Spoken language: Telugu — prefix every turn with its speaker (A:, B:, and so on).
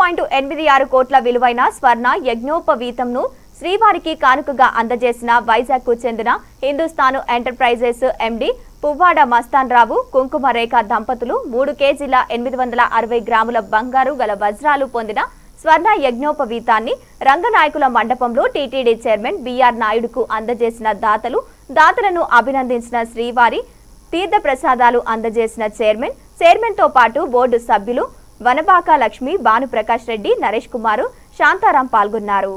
A: పాయింట్ ఎనిమిది ఆరు కోట్ల విలువైన స్వర్ణ యజ్ఞోపవీతంను శ్రీవారికి కానుకగా అందజేసిన వైజాగ్కు చెందిన హిందుస్థాన్ ఎంటర్ప్రైజెస్ ఎండి పువ్వాడ మస్తాన్ రావు కుంకుమ రేఖ దంపతులు మూడు కేజీల ఎనిమిది వందల అరవై గ్రాముల బంగారు గల వజ్రాలు పొందిన స్వర్ణ యజ్ఞోపవీతాన్ని రంగనాయకుల మండపంలో టీటీడీ చైర్మన్ బీఆర్ నాయుడుకు అందజేసిన దాతలు దాతలను అభినందించిన శ్రీవారి తీర్థ ప్రసాదాలు అందజేసిన చైర్మన్ చైర్మన్తో పాటు బోర్డు సభ్యులు వనబాక లక్ష్మి భానుప్రకాష్ రెడ్డి నరేష్ కుమారు శాంతారాం పాల్గొన్నారు.